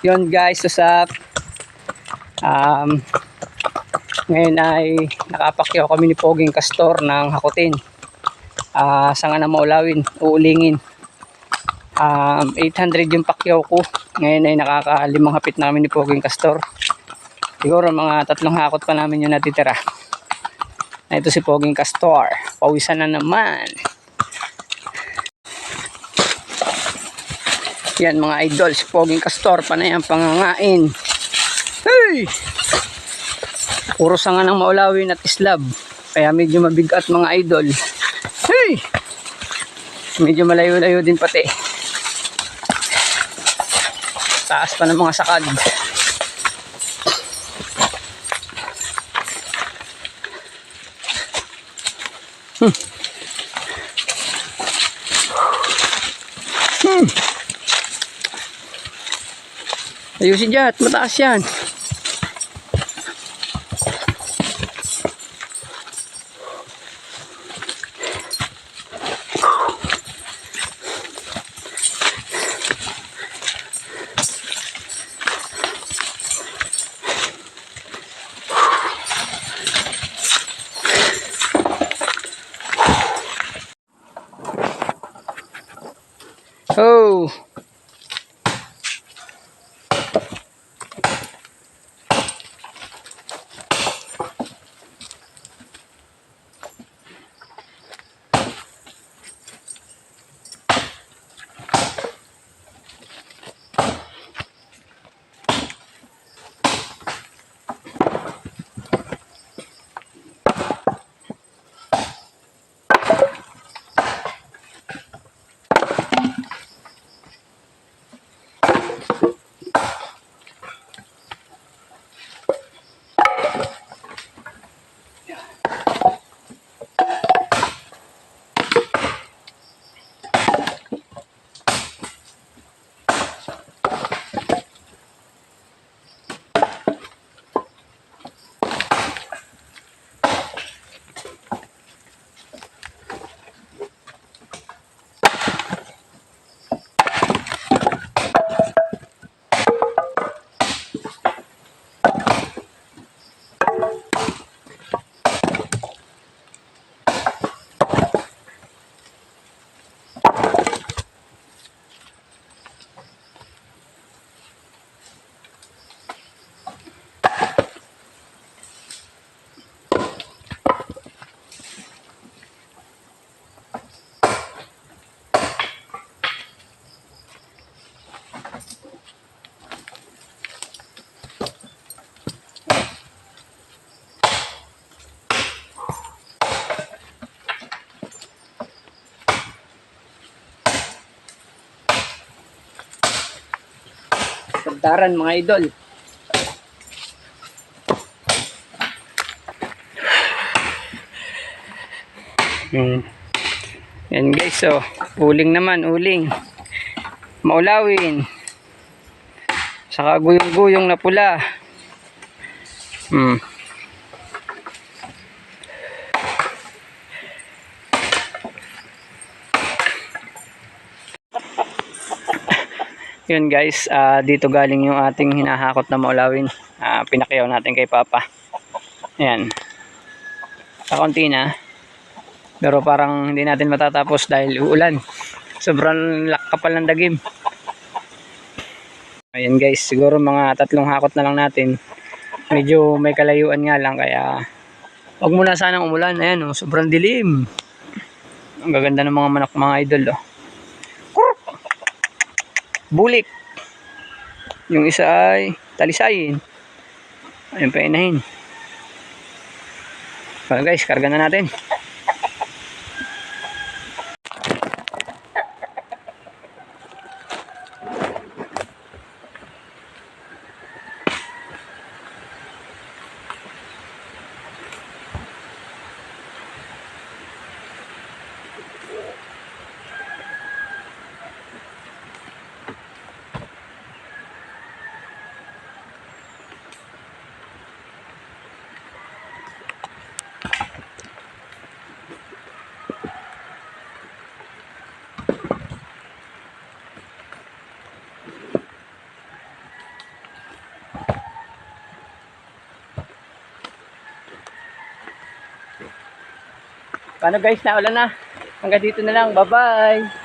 Yun guys, susap. Um, ngayon ay nakapakyaw kami ni Poging Castor ng Hakutin. Ah, sanga na maulawin, uulingin. Um, 800 yung pakyaw ko. Ngayon ay nakakalimang hapit namin ni Poging Castor. Siguro mga tatlong hakot pa namin yung natitira. Na ito si Poging Castor. Pawisan na naman. Yan mga idol, si Poging Castor, panay ang pangangain. Hey! Puro sanga ng maulawin at islab. Kaya medyo mabigat mga idol. Hey! Medyo malayo-layo din pati. Taas pa ng mga sakad. Hmm. Ayusin dyan at mataas yan. Sagdaran mga idol. Hmm. Yan guys, so uling naman, uling. Maulawin. Saka guyong-guyong na pula. Hmm. Yun guys, ah, dito galing yung ating hinahakot na maulawin. Ah, pinakyaw natin kay Papa. Ayan. Kakunti na. Pero parang hindi natin matatapos dahil uulan. Sobrang kapal ng dagim. Ayan guys, siguro mga tatlong hakot na lang natin. Medyo may kalayuan nga lang kaya wag muna sanang umulan. Ayan oh, sobrang dilim. Ang gaganda ng mga manok mga idol oh. Bulik. Yung isa ay talisayin. Ayun pa inahin. So guys, karga na natin. Paano guys, naulan na. Hanggang dito na lang. Bye-bye.